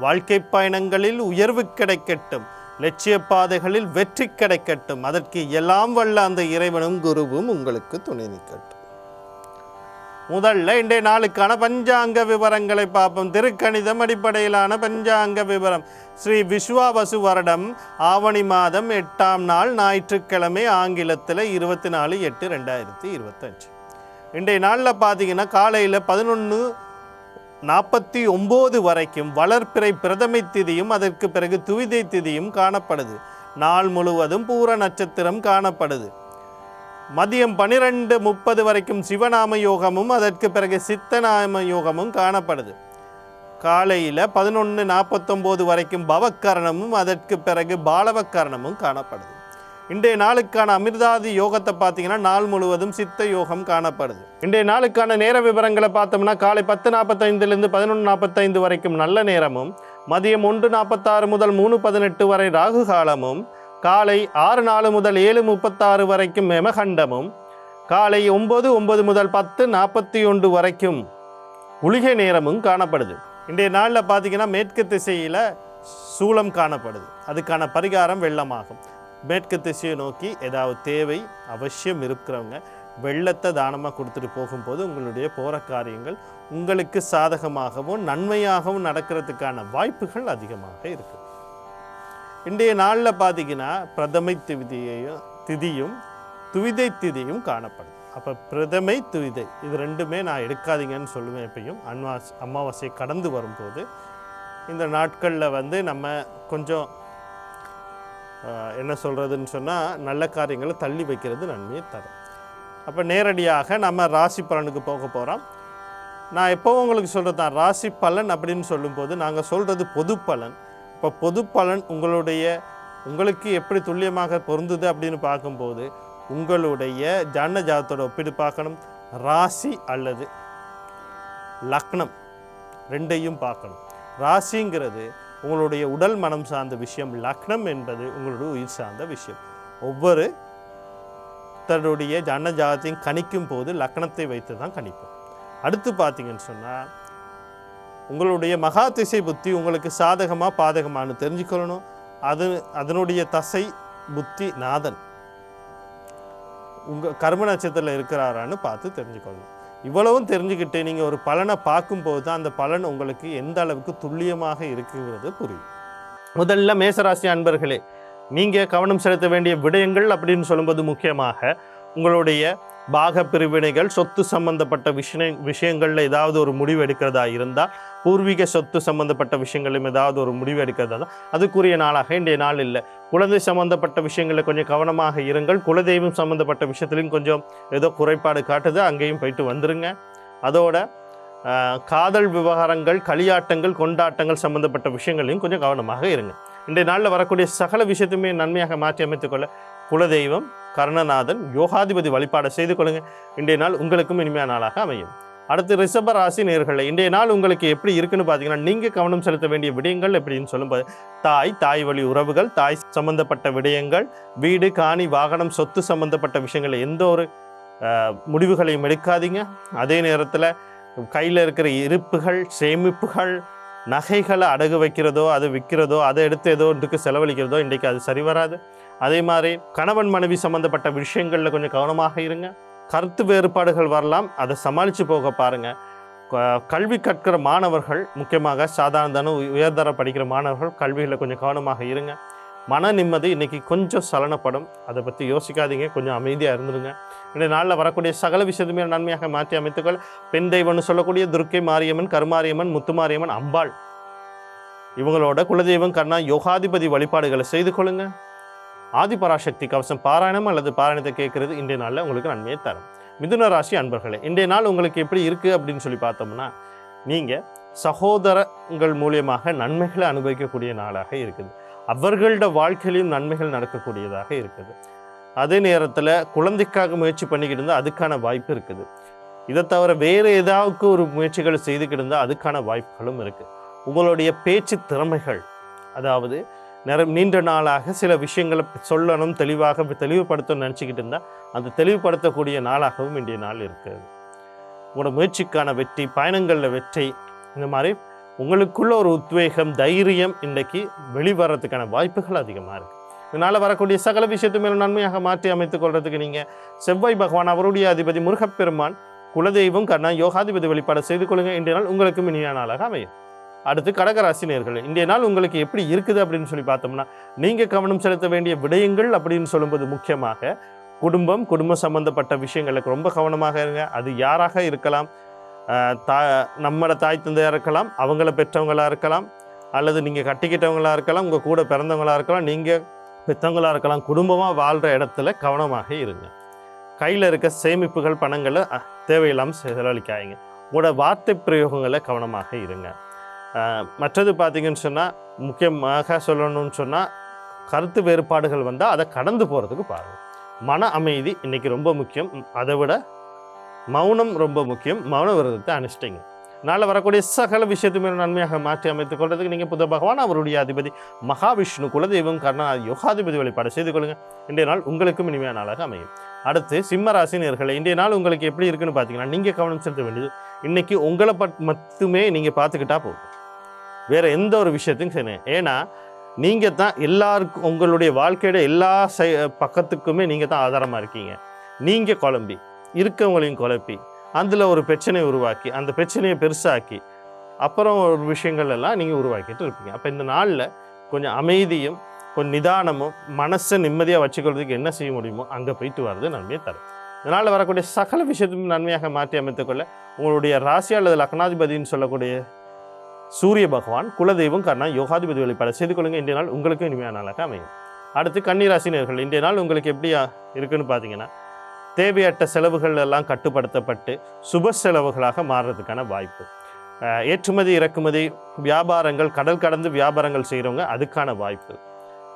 வாழ்க்கை பயணங்களில் உயர்வு கிடைக்கட்டும் லட்சிய பாதைகளில் வெற்றி கிடைக்கட்டும். அதற்கு எல்லாம் வல்ல அந்த இறைவனும் குருவும் உங்களுக்கு துணை நிற்கட்டும். முதல்ல இன்றைய நாளுக்கான பஞ்சாங்க விவரங்களை பார்ப்போம். திருக்கணிதம் அடிப்படையிலான பஞ்சாங்க விவரம். ஸ்ரீ விஸ்வாவசு வருடம் ஆவணி மாதம் எட்டாம் நாள் ஞாயிற்றுக்கிழமை ஆங்கிலத்தில் இருபத்தி நாலு எட்டு ரெண்டாயிரத்தி இருபத்தஞ்சு. இன்றைய நாளில் பார்த்தீங்கன்னா காலையில் பதினொன்று நாற்பத்தி ஒம்பது வரைக்கும் வளர்ப்பிறை பிரதமை திதியும் அதற்கு பிறகு துவிதை திதியும் காணப்படுது. நாள் முழுவதும் பூர நட்சத்திரம் காணப்படுது. மதியம் பன்னிரெண்டு முப்பது வரைக்கும் சிவநாம யோகமும் அதற்கு பிறகு சித்தநாம யோகமும் காணப்படுது. காலையில் பதினொன்று நாற்பத்தொம்போது வரைக்கும் பவக்கரணமும் அதற்கு பிறகு பாலவக்கரணமும் காணப்படுது. இன்றைய நாளுக்கான அமிர்தாதி யோகத்தை பார்த்தீங்கன்னா நாள் முழுவதும் சித்த யோகம் காணப்படுது. இன்றைய நாளுக்கான நேர விவரங்களை பார்த்தோம்னா காலை பத்து நாற்பத்தைந்துலேருந்து பதினொன்று நாற்பத்தைந்து வரைக்கும் நல்ல நேரமும் மதியம் ஒன்று நாற்பத்தாறு முதல் மூணு பதினெட்டு வரை ராகு காலமும் காலை ஆறு நாலு முதல் ஏழு முப்பத்தாறு வரைக்கும் மெமகண்டமும் காலை ஒம்பது ஒன்பது முதல் பத்து நாற்பத்தி ஒன்று வரைக்கும் உளிகை நேரமும் காணப்படுது. இன்றைய நாளில் பார்த்தீங்கன்னா மேற்கு திசையில் சூளம் காணப்படுது. அதுக்கான பரிகாரம் வெள்ளமாகும். மேற்கு திசையை நோக்கி ஏதாவது தேவை அவசியம் இருக்கிறவங்க வெள்ளத்தை தானமாக கொடுத்துட்டு போகும்போது உங்களுடைய போகிற காரியங்கள் உங்களுக்கு சாதகமாகவும் நன்மையாகவும் நடக்கிறதுக்கான வாய்ப்புகள் அதிகமாக இருக்குது இன்றைய நாளில் பார்த்தீங்கன்னா பிரதமை திதியையும் திதியும் துவிதை திதியும் காணப்படும். அப்போ பிரதமை துவிதை இது ரெண்டுமே நான் எடுக்காதீங்கன்னு சொல்லுவேன் எப்பயும். அன்வாஸ் அமாவாசை கடந்து வரும்போது இந்த நாட்களில் வந்து நம்ம கொஞ்சம் என்ன சொல்கிறதுன்னு சொன்னால் நல்ல காரியங்களை தள்ளி வைக்கிறது நன்மையை தரும். அப்போ நேரடியாக நம்ம ராசி பலனுக்கு போக போகிறோம் நான் எப்போவும் உங்களுக்கு சொல்கிறது தான் ராசி பலன் அப்படின்னு சொல்லும்போது நாங்கள் சொல்கிறது பொது பலன். இப்போ பொது பலன் உங்களுடைய உங்களுக்கு எப்படி துல்லியமாக பொருந்துது அப்படின்னு பார்க்கும்போது உங்களுடைய ஜன ஜாதத்தோட ஒப்பிட்டு பார்க்கணும். ராசி அல்லது லக்னம் ரெண்டையும் பார்க்கணும். ராசிங்கிறது உங்களுடைய உடல் மனம் சார்ந்த விஷயம் லக்னம் என்பது உங்களுடைய உயிர் சார்ந்த விஷயம். ஒவ்வொரு தன்னுடைய ஜன ஜாதத்தையும் கணிக்கும் போது லக்னத்தை வைத்து தான் கணிப்போம். அடுத்து பார்த்தீங்கன்னு சொன்னால் உங்களுடைய மகா திசை புத்தி உங்களுக்கு சாதகமாக பாதகமானு தெரிஞ்சுக்கொள்ளணும். அது அதனுடைய தசை புத்தி நாதன். உங்கள் கர்ம நட்சத்திரத்தில் இருக்கிறாரான்னு பார்த்து தெரிஞ்சுக்கொள்ளணும். இவ்வளவும் தெரிஞ்சுக்கிட்டு நீங்கள் ஒரு பலனை பார்க்கும்போது தான் அந்த பலன் உங்களுக்கு எந்த அளவுக்கு துல்லியமாக இருக்குங்கிறது புரியும். முதல்ல மேசராசி அன்பர்களே நீங்கள் கவனம் செலுத்த வேண்டிய விடயங்கள் அப்படின்னு சொல்லும்போது முக்கியமாக உங்களுடைய பாக பிரிவினைகள் சொத்து சம்பந்தப்பட்ட விஷய விஷயங்களில் ஏதாவது ஒரு முடிவு எடுக்கிறதா இருந்தால் பூர்வீக சொத்து சம்பந்தப்பட்ட விஷயங்களும் ஏதாவது ஒரு முடிவு எடுக்கிறதா தான் அதுக்குரிய நாளாக இன்றைய நாள் இல்லை. குழந்தை சம்பந்தப்பட்ட விஷயங்களில் கொஞ்சம் கவனமாக இருங்கள். குலதெய்வம் சம்பந்தப்பட்ட விஷயத்துலையும் கொஞ்சம் ஏதோ குறைபாடு காட்டுது அங்கேயும் போயிட்டு வந்துருங்க. அதோட காதல் விவகாரங்கள் களியாட்டங்கள் கொண்டாட்டங்கள் சம்பந்தப்பட்ட விஷயங்களையும் கொஞ்சம் கவனமாக இருங்க. இன்றைய நாளில் வரக்கூடிய சகல விஷயத்தையுமே நன்மையாக மாற்றி அமைத்துக்கொள்ள குலதெய்வம் கர்ணநாதன் யோகாதிபதி வழிபாடு செய்து கொள்ளுங்க. இன்றைய நாள் உங்களுக்கும் இனிமையான நாளாக அமையும். அடுத்து ரிஷப ராசி நேர்களை இன்றைய நாள் உங்களுக்கு எப்படி இருக்குன்னு பார்த்தீங்கன்னா நீங்கள் கவனம் செலுத்த வேண்டிய விடயங்கள் எப்படின்னு சொல்லும்போது தாய் தாய் வழி உறவுகள் தாய் சம்பந்தப்பட்ட விடயங்கள் வீடு காணி வாகனம் சொத்து சம்பந்தப்பட்ட விஷயங்கள் எந்த ஒரு முடிவுகளையும் எடுக்காதீங்க. அதே நேரத்தில் கையில் இருக்கிற இருப்புகள் சேமிப்புகள் நகைகளை அடகு வைக்கிறதோ அது விற்கிறதோ அதை எடுத்து ஏதோ இதுக்கு செலவழிக்கிறதோ இன்றைக்கு அது சரி வராது. அதே மாதிரி கணவன் மனைவி சம்மந்தப்பட்ட விஷயங்களில் கொஞ்சம் கவனமாக இருங்க. கருத்து வேறுபாடுகள் வரலாம். அதை சமாளித்து போக பாருங்கள் கல்வி கற்கிற மாணவர்கள் முக்கியமாக சாதாரண உயர்தர படிக்கிற மாணவர்கள் கல்வியில் கொஞ்சம் கவனமாக இருங்க. மன நிம்மதி இன்றைக்கி கொஞ்சம் சலனப்படும். அதை பற்றி யோசிக்காதீங்க. கொஞ்சம் அமைதியாக இருந்துருங்க. இந்த நாளில் வரக்கூடிய சகல விஷயத்துமே நன்மையாக மாற்றி அமைத்துக்கள். பெண் தெய்வம்னு சொல்லக்கூடிய துர்க்கை மாரியம்மன் கருமாரியம்மன் முத்துமாரியம்மன் அம்பாள். இவங்களோட குலதெய்வம் கர்ணா யோகாதிபதி வழிபாடுகளை செய்து கொள்ளுங்கள் ஆதிபராசக்தி கவசம் பாராயணம் அல்லது பாராயணத்தை கேட்கறது இன்றைய நாளில் உங்களுக்கு நன்மையை தரும். மிதுன ராசி அன்பர்களே இன்றைய நாள் உங்களுக்கு எப்படி இருக்குது அப்படின்னு சொல்லி பார்த்தோம்னா நீங்கள் சகோதரங்கள் மூலியமாக நன்மைகளை அனுபவிக்கக்கூடிய நாளாக இருக்குது. அவர்களோட வாழ்க்கையிலும் நன்மைகள் நடக்கக்கூடியதாக இருக்குது. அதே நேரத்தில் குழந்தைக்காக முயற்சி பண்ணிக்கிட்டு இருந்தால் அதுக்கான வாய்ப்பு இருக்குது. இதை தவிர வேறு ஏதாவது ஒரு முயற்சிகள் செய்துக்கிட்டு இருந்தால் அதுக்கான வாய்ப்புகளும் இருக்குது உங்களுடைய பேச்சு திறமைகள் அதாவது நிற நீண்ட நாளாக சில விஷயங்களை சொல்லணும் தெளிவாக தெளிவுபடுத்தணும்னு நினச்சிக்கிட்டு இருந்தால் அந்த தெளிவுபடுத்தக்கூடிய நாளாகவும் இன்றைய நாள் இருக்குது உங்களோட முயற்சிக்கான வெற்றி பயணங்களில் வெற்றி இந்த மாதிரி உங்களுக்குள்ள ஒரு உத்வேகம் தைரியம் இன்றைக்கு வெளிவரத்துக்கான வாய்ப்புகள் அதிகமாக இருக்குது இதனால் வரக்கூடிய சகல விஷயத்து மேலும் நன்மையாக மாற்றி அமைத்துக் கொள்றதுக்கு நீங்கள் செவ்வாய் பகவான் அவருடைய அதிபதி முருகப்பெருமான் குலதெய்வம் கண்ணா யோகாதிபதி வழிபாடு செய்து கொள்ளுங்கள். இன்றைய நாள் உங்களுக்கும் இனிய நாளாக அமையும். அடுத்து கடகராசினியர்கள். இன்றைய நாள் உங்களுக்கு எப்படி இருக்குது அப்படின்னு சொல்லி பார்த்தோம்னா நீங்கள் கவனம் செலுத்த வேண்டிய விடயங்கள் அப்படின்னு சொல்லும்போது முக்கியமாக குடும்பம் குடும்பம் சம்பந்தப்பட்ட விஷயங்களுக்கு ரொம்ப கவனமாக இருங்க. அது யாராக இருக்கலாம் தா நம்மளோட தாய் தந்தையாக இருக்கலாம் அவங்கள பெற்றவங்களாக இருக்கலாம் அல்லது நீங்கள் கட்டிக்கிட்டவங்களாக இருக்கலாம் உங்கள் கூட பிறந்தவங்களாக இருக்கலாம் நீங்கள் பெற்றவங்களாக இருக்கலாம் குடும்பமாக வாழ்கிற இடத்துல கவனமாக இருங்க. கையில் இருக்க சேமிப்புகள் பணங்களை தேவையில்லாமல் செலவழிக்காதீங்க. உங்களோட வார்த்தை பிரயோகங்களை கவனமாக இருங்க. மற்றது பார்த்தீங்கன்னு சொன்னால் முக்கியமாக சொல்லணும்னு சொன்னால் கருத்து வேறுபாடுகள் வந்தால் அதை கடந்து போகிறதுக்கு பாருங்கள் மன அமைதி இன்றைக்கி ரொம்ப முக்கியம். அதை விட மௌனம் ரொம்ப முக்கியம். மௌன விரதத்தை அனுஷ்டிங்க. நாளை வரக்கூடிய சகல விஷயத்துமே நன்மையாக மாற்றி அமைத்துக் கொள்றதுக்கு நீங்கள் புத்த பகவான் அவருடைய அதிபதி மகாவிஷ்ணு குலதெய்வம் கர்ணா யோகாதிபதி வழிபாடு செய்து கொள்ளுங்கள் இன்றைய நாள் உங்களுக்கும் இனிமையான நாளாக அமையும். அடுத்து சிம்மராசி நேர்களை இன்றைய நாள் உங்களுக்கு எப்படி இருக்குன்னு பார்த்தீங்கன்னா நீங்கள் கவனம் செலுத்த வேண்டியது. இன்றைக்கி உங்களை பட் மட்டுமே நீங்கள் பார்த்துக்கிட்டா போதும். வேறு எந்த ஒரு விஷயத்தையும் செய்யுங்க ஏன்னா நீங்கள் தான் எல்லாருக்கும் உங்களுடைய வாழ்க்கையோட எல்லா சை பக்கத்துக்குமே நீங்கள் தான் ஆதாரமாக இருக்கீங்க. நீங்கள் குழம்பி இருக்கவங்களையும் குழப்பி அதில் ஒரு பிரச்சனையை உருவாக்கி அந்த பிரச்சனையை பெருசாக்கி அப்புறம் ஒரு விஷயங்கள் எல்லாம் நீங்கள் உருவாக்கிட்டு இருப்பீங்க. அப்போ இந்த நாளில் கொஞ்சம் அமைதியும் கொஞ்சம் நிதானமும் மனசை நிம்மதியாக வச்சுக்கிறதுக்கு என்ன செய்ய முடியுமோ அங்கே போயிட்டு வர்றது நன்மையை தரும். இதனால் வரக்கூடிய சகல விஷயத்தையும் நன்மையாக மாற்றி அமைத்துக்கொள்ள உங்களுடைய ராசி அல்லது லக்னாதிபதினு சொல்லக்கூடிய சூரிய பகவான் குலதெய்வம் கர்ணா யோகாதிபதி வழிபாடு செய்து கொள்ளுங்கள். இன்றைய நாள் உங்களுக்கு இனிமையான நாளாக அமையும். அடுத்து கன்னிராசினியர்கள் இன்றைய நாள் உங்களுக்கு எப்படியா இருக்குன்னு பார்த்தீங்கன்னா தேவையற்ற செலவுகள் எல்லாம் கட்டுப்படுத்தப்பட்டு சுப செலவுகளாக மாறுறதுக்கான வாய்ப்பு. அஹ், ஏற்றுமதி இறக்குமதி வியாபாரங்கள் கடல் கடந்து வியாபாரங்கள் செய்கிறவங்க அதுக்கான வாய்ப்பு.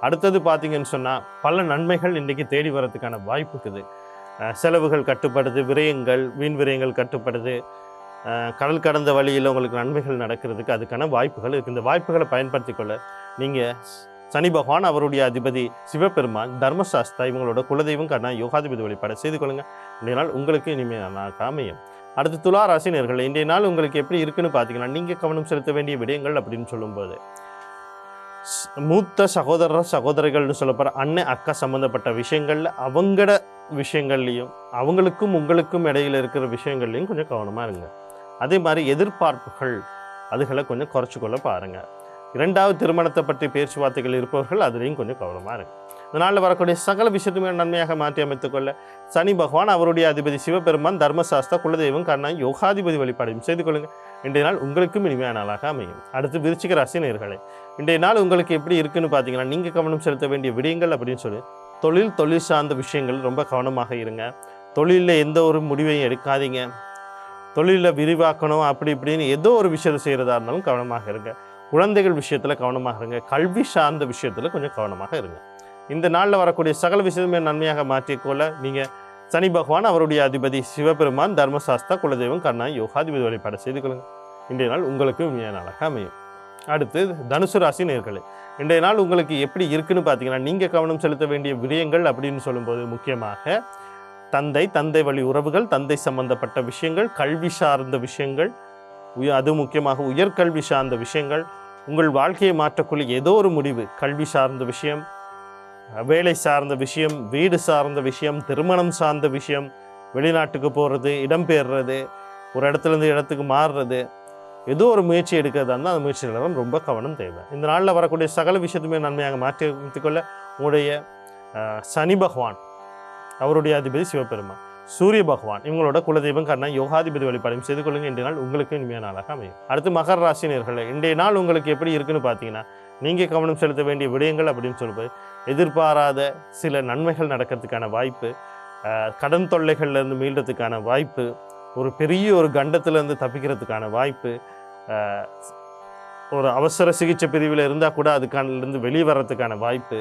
அடுத்தது பார்த்தீங்கன்னு சொன்னால் பல நன்மைகள் இன்றைக்கி தேடி வரதுக்கான வாய்ப்பு இருக்குது. செலவுகள் கட்டுப்படுது விரயங்கள் வீண் விரயங்கள் கட்டுப்படுது. கடல் கடந்த வழியில் உங்களுக்கு நன்மைகள் நடக்கிறதுக்கு அதுக்கான வாய்ப்புகள் இருக்குது இந்த வாய்ப்புகளை பயன்படுத்தி கொள்ள நீங்கள் சனி பகவான் அவருடைய அதிபதி சிவபெருமான் தர்மசாஸ்தா இவங்களோட குலதெய்வம் கண்ணா யோகாதிபதி வழிபாடு செய்து கொள்ளுங்கள் இன்றைய நாள் உங்களுக்கு இனிமையான அமையும் அடுத்து துலா ராசினியர்கள் இன்றைய நாள் உங்களுக்கு எப்படி இருக்குன்னு பார்த்தீங்கன்னா நீங்கள் கவனம் செலுத்த வேண்டிய விடயங்கள் அப்படின்னு சொல்லும்போது மூத்த சகோதரர் சகோதரிகள்னு சொல்லப்படுற அண்ணன் அக்கா சம்மந்தப்பட்ட விஷயங்களில் அவங்களோட விஷயங்கள்லையும் அவங்களுக்கும் உங்களுக்கும் இடையில இருக்கிற விஷயங்கள்லையும் கொஞ்சம் கவனமாக இருங்க. அதே மாதிரி எதிர்பார்ப்புகள் அதுகளை கொஞ்சம் குறைச்சிக்கொள்ள பாருங்கள் இரண்டாவது திருமணத்தை பற்றி பேச்சுவார்த்தைகள் இருப்பவர்கள் அதுலேயும் கொஞ்சம் கவனமாக இருங்க. இதனால் வரக்கூடிய சகல விஷயத்துமே நன்மையாக மாற்றி அமைத்துக்கொள்ள சனி பகவான் அவருடைய அதிபதி சிவபெருமான் தர்மசாஸ்தா குலதெய்வம் கண்ணா யோகாதிபதி வழிபாடையும் செய்து கொள்ளுங்கள் இன்றைய நாள் உங்களுக்கும் இனிமையான நாளாக அமையும். அடுத்து விருச்சிக ராசி நேர்களே இன்றைய நாள் உங்களுக்கு எப்படி இருக்குன்னு பார்த்தீங்கன்னா நீங்கள் கவனம் செலுத்த வேண்டிய விடயங்கள் அப்படின்னு சொல்லி தொழில் தொழில் சார்ந்த விஷயங்கள் ரொம்ப கவனமாக இருங்க. தொழிலில் எந்த ஒரு முடிவையும் எடுக்காதீங்க. தொழிலை விரிவாக்கணும் அப்படி இப்படின்னு ஏதோ ஒரு விஷயத்தை செய்கிறதா இருந்தாலும் கவனமாக இருங்க. குழந்தைகள் விஷயத்தில் கவனமாக இருங்க. கல்வி சார்ந்த விஷயத்தில் கொஞ்சம் கவனமாக இருங்க. இந்த நாளில் வரக்கூடிய சகல விஷயமே நன்மையாக மாற்றிக்கொள்ள நீங்கள் சனி பகவான் அவருடைய அதிபதி சிவபெருமான் தர்மசாஸ்தா குலதெய்வம் கண்ணா யோகாதிபதி வழிபாடு செய்து கொள்ளுங்கள் இன்றைய நாள் உங்களுக்கு உண்மையான நாளாக அமையும். அடுத்து தனுசு ராசி நேர்களை இன்றைய நாள் உங்களுக்கு எப்படி இருக்குன்னு பார்த்தீங்கன்னா நீங்கள் கவனம் செலுத்த வேண்டிய விடயங்கள் அப்படின்னு சொல்லும்போது முக்கியமாக தந்தை தந்தை வழி உறவுகள் தந்தை சம்பந்தப்பட்ட விஷயங்கள் கல்வி சார்ந்த விஷயங்கள் உய- அது முக்கியமாக உயர்கல்வி சார்ந்த விஷயங்கள் உங்கள் வாழ்க்கையை மாற்றக்கூடிய ஏதோ ஒரு முடிவு கல்வி சார்ந்த விஷயம் வேலை சார்ந்த விஷயம் வீடு சார்ந்த விஷயம் திருமணம் சார்ந்த விஷயம் வெளிநாட்டுக்கு போகிறது இடம்பெயர்றது ஒரு இடத்துல இருந்து இடத்துக்கு மாறுறது ஏதோ ஒரு முயற்சி எடுக்கிறதா இருந்தால் அந்த முயற்சிகளெல்லாம் ரொம்ப கவனம் தேவை. இந்த நாளில் வரக்கூடிய சகல விஷயத்துமே நன்மையாக மாற்றி அமைத்துக்கொள்ள உங்களுடைய சனி பகவான் அவருடைய அதிபதி சிவபெருமான் சூரிய பகவான் இவங்களோட குலதெய்வம் காரணம் யோகாதிபதி வழிபாடும் செய்து கொள்ளுங்க இன்றைய நாள் உங்களுக்கு இனிமையான நாளாக அமையும். அடுத்து மகர ராசினியர்களே இன்றைய நாள் உங்களுக்கு எப்படி இருக்குன்னு பார்த்தீங்கன்னா நீங்கள் கவனம் செலுத்த வேண்டிய விடயங்கள் அப்படின்னு சொல்லும்போது எதிர்பாராத சில நன்மைகள் நடக்கிறதுக்கான வாய்ப்பு கடன் தொல்லைகள்லேருந்து மீள்றதுக்கான வாய்ப்பு ஒரு பெரிய ஒரு கண்டத்திலேருந்து தப்பிக்கிறதுக்கான வாய்ப்பு ஒரு அவசர சிகிச்சை பிரிவில் இருந்தால் கூட அதுக்கானிலிருந்து வெளியே வர்றதுக்கான வாய்ப்பு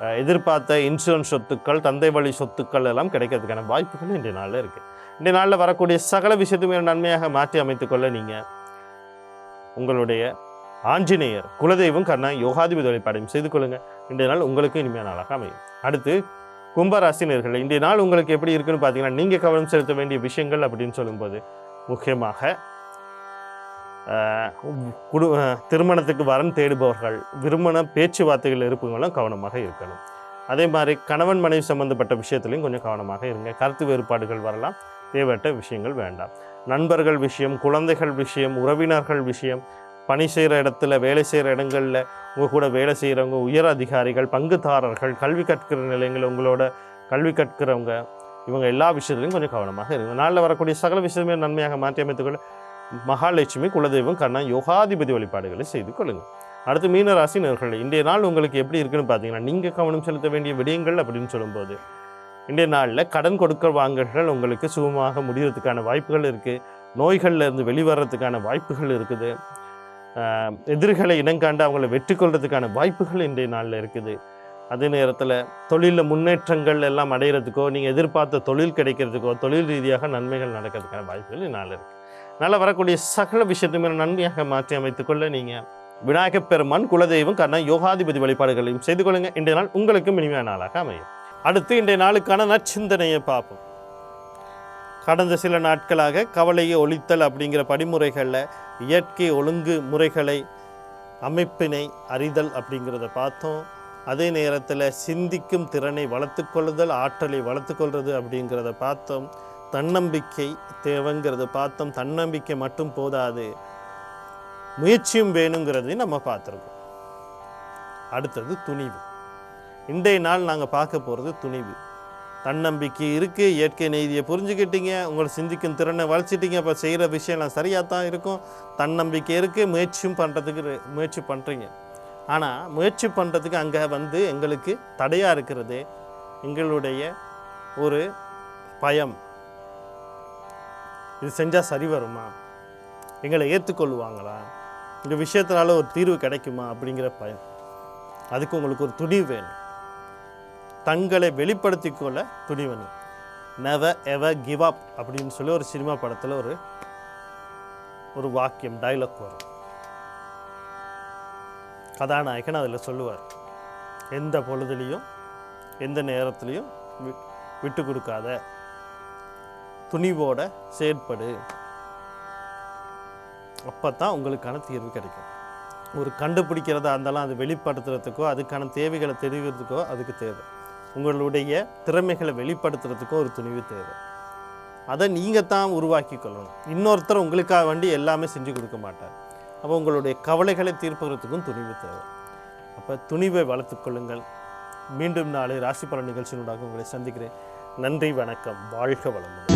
எதிர்பார்த்த இன்சூரன்ஸ் சொத்துக்கள் தந்தை வழி சொத்துக்கள் எல்லாம் கிடைக்கிறதுக்கான வாய்ப்புகள் இன்றைய நாளில் இருக்குது இன்றைய நாளில் வரக்கூடிய சகல விஷயத்தையுமே நன்மையாக மாற்றி அமைத்துக்கொள்ள நீங்கள் உங்களுடைய ஆஞ்சநேயர் குலதெய்வம் கர்ணா யோகாதிபதி வழிபாடையும் செய்து கொள்ளுங்கள் இன்றைய நாள் உங்களுக்கு இனிமையான நாளாக அமையும். அடுத்து கும்பராசினியர்கள் இன்றைய நாள் உங்களுக்கு எப்படி இருக்குன்னு பார்த்தீங்கன்னா நீங்கள் கவனம் செலுத்த வேண்டிய விஷயங்கள் அப்படின்னு சொல்லும்போது முக்கியமாக குடு திருமணத்துக்கு வரன் தேடுபவர்கள் விருமண பேச்சுவார்த்தைகள் இருப்பவங்களும் கவனமாக இருக்கணும். அதே மாதிரி கணவன் மனைவி சம்பந்தப்பட்ட விஷயத்துலையும் கொஞ்சம் கவனமாக இருங்க. கருத்து வேறுபாடுகள் வரலாம். தேவையற்ற விஷயங்கள் வேண்டாம். நண்பர்கள் விஷயம் குழந்தைகள் விஷயம் உறவினர்கள் விஷயம் பணி செய்கிற இடத்துல வேலை செய்கிற இடங்களில் உங்கள் கூட வேலை செய்கிறவங்க உயர் அதிகாரிகள் பங்குதாரர்கள் கல்வி கற்கிற நிலையங்கள் உங்களோட கல்வி கற்கிறவங்க இவங்க எல்லா விஷயத்துலையும் கொஞ்சம் கவனமாக இருங்க. நாளில் வரக்கூடிய சகல விஷயமே நன்மையாக மாற்றி அமைத்துக்கொள்ள மகாலட்சுமி குலதெய்வம் கண்ணா யோகாதிபதி வழிபாடுகளை செய்து கொள்ளுங்கள். அடுத்து மீனராசி நேர்களே இன்றைய நாள் உங்களுக்கு எப்படி இருக்குன்னு பார்த்தீங்கன்னா நீங்கள் கவனம் செலுத்த வேண்டிய விடயங்கள் அப்படின்னு சொல்லும்போது இன்றைய நாளில் கடன் கொடுக்க வாங்கல்கள் உங்களுக்கு சுகமாக முடிகிறதுக்கான வாய்ப்புகள் இருக்குது நோய்கள்ல இருந்து வெளிவரத்துக்கான வாய்ப்புகள் இருக்குது. எதிர்களை எதிரிகளை இனங்காண்டு அவங்கள வெற்றி கொள்றதுக்கான வாய்ப்புகள் இன்றைய நாளில் இருக்குது. அதே நேரத்தில் தொழிலில் முன்னேற்றங்கள் எல்லாம் அடைகிறதுக்கோ நீங்கள் எதிர்பார்த்த தொழில் கிடைக்கிறதுக்கோ தொழில் ரீதியாக நன்மைகள் நடக்கிறதுக்கான வாய்ப்புகள் இந்நாளில் இருக்குது நல்ல வரக்கூடிய சகல விஷயத்தையுமே நன்மையாக மாற்றி அமைத்துக்கொள்ள நீங்கள் விநாயகப் பெருமான் குலதெய்வம் கண்ணா யோகாதிபதி வழிபாடுகளையும் செய்து கொள்ளுங்க. இன்றைய நாள் உங்களுக்கும் இனிமையான நாளாக அமையும். அடுத்து இன்றைய நாளுக்கான நச்சிந்தனையை பார்ப்போம். கடந்த சில நாட்களாக கவலையை ஒழித்தல் அப்படிங்கிற படிமுறைகளில் இயற்கை ஒழுங்கு முறைகளை அமைப்பினை அறிதல் அப்படிங்கிறத பார்த்தோம். அதே நேரத்தில் சிந்திக்கும் திறனை வளர்த்துக்கொள்ளுதல் ஆற்றலை வளர்த்துக்கொள்வது அப்படிங்கிறத பார்த்தோம். தன்னம்பிக்கை தேவைங்கிறத. பார்த்தோம் தன்னம்பிக்கை மட்டும் போதாது. முயற்சியும் வேணுங்கிறதையும் நம்ம பார்த்துருக்கோம். அடுத்தது துணிவு. இன்றைய நாள் நாங்கள் பார்க்க போகிறது துணிவு. தன்னம்பிக்கை இருக்குது இயற்கை நீதியை புரிஞ்சுக்கிட்டீங்க உங்களை சிந்திக்கும் திறனை வளர்ச்சிட்டீங்க அப்போ செய்கிற விஷயம்லாம் சரியாக தான் இருக்கும். தன்னம்பிக்கை இருக்குது முயற்சியும் பண்ணுறதுக்கு முயற்சி பண்ணுறீங்க ஆனால் முயற்சி பண்ணுறதுக்கு அங்கே வந்து எங்களுக்கு தடையாக இருக்கிறது எங்களுடைய ஒரு பயம். இது செஞ்சால் சரி வருமா? எங்களை ஏற்றுக்கொள்வாங்களா இந்த விஷயத்தினால ஒரு தீர்வு கிடைக்குமா? அப்படிங்கிற பயம். அதுக்கு உங்களுக்கு ஒரு துணிவு வேணும். தங்களை வெளிப்படுத்தி கொள்ள துணிவணும் நெவ எவ கிவ் அப் அப்படின்னு சொல்லி ஒரு சினிமா படத்தில் ஒரு ஒரு வாக்கியம் டைலாக் வரும். கதாநாயகன் அதில் சொல்லுவார் எந்த பொழுதுலேயும் எந்த நேரத்துலையும் வி- விட்டு கொடுக்காத. துணிவோட செயற்படு. அப்போ தான் உங்களுக்கான தீர்வு கிடைக்கும். ஒரு கண்டுபிடிக்கிறதா இருந்தாலும் அது வெளிப்படுத்துறதுக்கோ அதுக்கான தேவைகளை தெரிவிக்கிறதுக்கோ அதுக்கு தேவை. உங்களுடைய திறமைகளை வெளிப்படுத்துறதுக்கோ ஒரு துணிவு தேவை. அதை நீங்கள் தான் உருவாக்கி கொள்ளணும். இன்னொருத்தர் உங்களுக்காக வேண்டி எல்லாமே செஞ்சு கொடுக்க மாட்டார். அப்போ உங்களுடைய கவலைகளை தீர்ப்புகிறதுக்கும் துணிவு தேவை. அப்போ துணிவை வளர்த்துக்கொள்ளுங்கள் மீண்டும் நாளை ராசி பலன் நிகழ்ச்சியினூடாக உங்களை சந்திக்கிறேன். நன்றி வணக்கம். வாழ்க வளமுடன்.